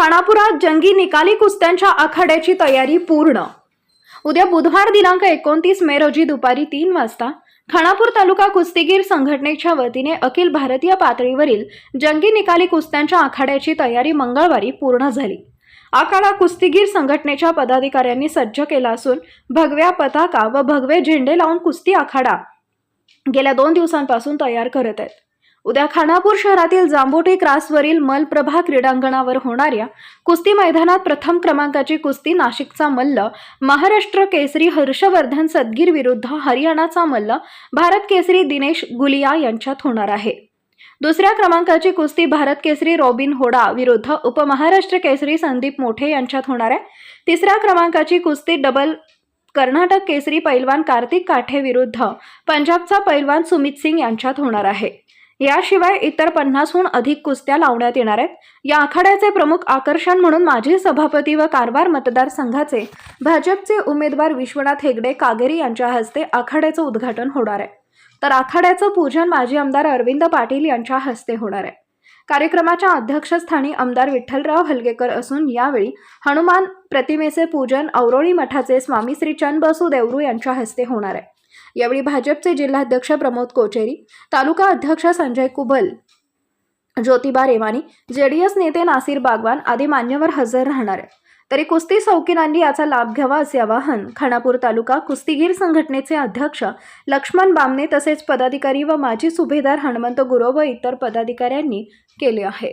खानापुरात जंगी निकाली कुस्त्यांच्या आखाड्याची तयारी पूर्ण. उद्या बुधवार दिनांक एकोणतीस मे रोजी दुपारी तीन वाजता खानापूर तालुका कुस्तीगीर संघटनेच्या वतीने अखिल भारतीय पातळीवरील जंगी निकाली कुस्त्यांच्या आखाड्याची तयारी मंगळवारी पूर्ण झाली. आखाडा कुस्तीगीर संघटनेच्या पदाधिकाऱ्यांनी सज्ज केला असून भगव्या पताका व भगवे झेंडे लावून कुस्ती आखाडा गेल्या दोन दिवसांपासून तयार करत आहेत. उद्या खानापूर शहरातील जांबोटे क्रासवरील मलप्रभा क्रीडांगणावर होणाऱ्या कुस्ती मैदानात प्रथम क्रमांकाची कुस्ती नाशिकचा मल्ल महाराष्ट्र केसरी हर्षवर्धन सदगीर विरुद्ध हरियाणाचा मल्ल भारत केसरी दिनेश गुलिया यांच्यात होणार आहे. दुसऱ्या क्रमांकाची कुस्ती भारत केसरी रॉबिन होडा विरुद्ध उपमहाराष्ट्र केसरी संदीप मोठे यांच्यात होणार आहे. तिसऱ्या क्रमांकाची कुस्ती डबल कर्नाटक केसरी पैलवान कार्तिक काठे विरुद्ध पंजाबचा पैलवान सुमित सिंग यांच्यात होणार आहे. याशिवाय इतर पन्नासहून अधिक कुस्त्या लावण्यात येणार आहेत. या आखाड्याचे प्रमुख आकर्षण म्हणून माजी सभापती व कारवार मतदारसंघाचे भाजपचे उमेदवार विश्वनाथ हेगडे कागेरी यांच्या हस्ते आखाड्याचं उद्घाटन होणार आहे. तर आखाड्याचं पूजन माजी आमदार अरविंद पाटील यांच्या हस्ते होणार आहे. कार्यक्रमाच्या अध्यक्षस्थानी आमदार विठ्ठलराव हलगेकर असून यावेळी हनुमान प्रतिमेचे पूजन औरोळी मठाचे स्वामी श्री चंद बसू देवरू यांच्या हस्ते होणार आहे. यावेळी भाजपचे जिल्हाध्यक्ष प्रमोद कोचेरी तालुका अध्यक्ष संजय कुबल ज्योतिबा रेवानी जेडीएस नेते नासिर बागवान आदी मान्यवर हजर राहणार. आहे तरी कुस्ती शौकीनांनी याचा लाभ घ्यावा असे आवाहन खानापूर तालुका कुस्तीगीर संघटनेचे अध्यक्ष लक्ष्मण बामणे तसेच पदाधिकारी व माजी सुभेदार हनुमंत गुरव व इतर पदाधिकाऱ्यांनी केले आहे.